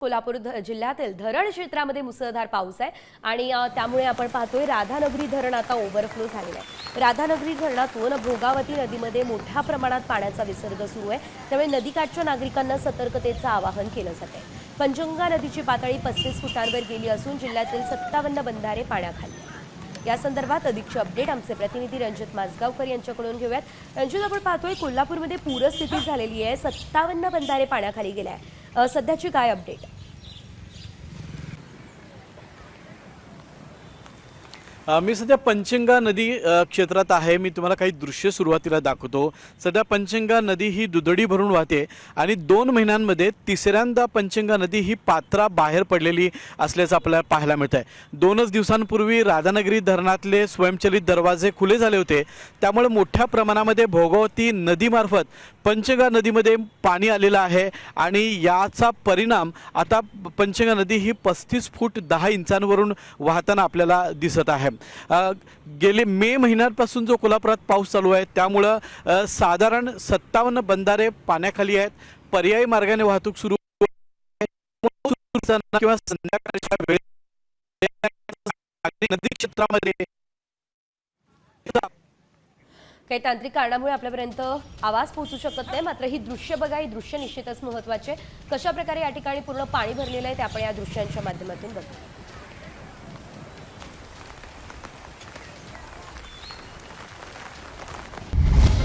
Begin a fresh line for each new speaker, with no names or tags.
कोल्हापूर ध- जिल्ह्यातील धरण क्षेत्रामध्ये मुसळधार पाऊस आहे आणि त्यामुळे आपण पाहतोय राधानगरी धरण आता ओव्हरफ्लो झालेलं आहे. राधानगरी धरणातून भोगावती नदीमध्ये मोठ्या प्रमाणात पाण्याचा विसर्ग सुरू आहे. त्यामुळे नदीकाठच्या नागरिकांना सतर्कतेचं आवाहन केलं जात आहे. पंचगंगा नदीची पातळी पस्तीस फुटांवर गेली असून जिल्ह्यातील सत्तावन्न बंधारे पाण्याखाली या संदर्भात अधिकचे अपडेट आमचे प्रतिनिधी रंजित माजगावकर यांच्याकडून घेऊयात. रंजित आपण पाहतोय कोल्हापूरमध्ये पूरस्थिती झालेली आहे. सत्तावन्न बंधारे पाण्याखाली गेल्या आहे सध्याची काय अपडेट
मी सध्या पंचंगा नदी क्षेत्रात आहे. मी तुम्हाला काही दृश्य सुरुवातीला दाखवतो. सध्या पंचंगा नदी ही दुधडी भरून वाहते आणि दोन महिन्यांमध्ये तिसऱ्यांदा पंचंगा नदी ही पात्रा बाहेर पडलेली असल्याचं आपल्याला पाहायला मिळत आहे दोनच दिवसांपूर्वी राधानगरी धरणातले स्वयंचलित दरवाजे खुले झाले होते. त्यामुळे मोठ्या प्रमाणामध्ये भोगावती नदीमार्फत पंचंगा नदीमध्ये पाणी आलेलं आहे आणि याचा परिणाम आता पंचंगा नदी ही पस्तीस फूट दहा इंचांवरून वाहताना आपल्याला दिसत आहे. गेले मे महिन्यापासून जो कोल्हापुरात पाऊस चालू आहे त्यामुळं साधारण सत्तावन्न बंधारे पाण्याखाली आहेत. पर्यायी मार्गाने वाहतूक सुरू किंवा संध्याकाळच्या नदी क्षेत्रामध्ये
काही तांत्रिक कारणामुळे आपल्यापर्यंत आवाज पोहोचू शकत नाही मात्र ही दृश्य बघा ही दृश्य निश्चितच महत्त्वाचे. कशा प्रकारे या ठिकाणी पूर्ण पाणी भरलेलं आहे ते आपण या दृश्यांच्या माध्यमातून बघतो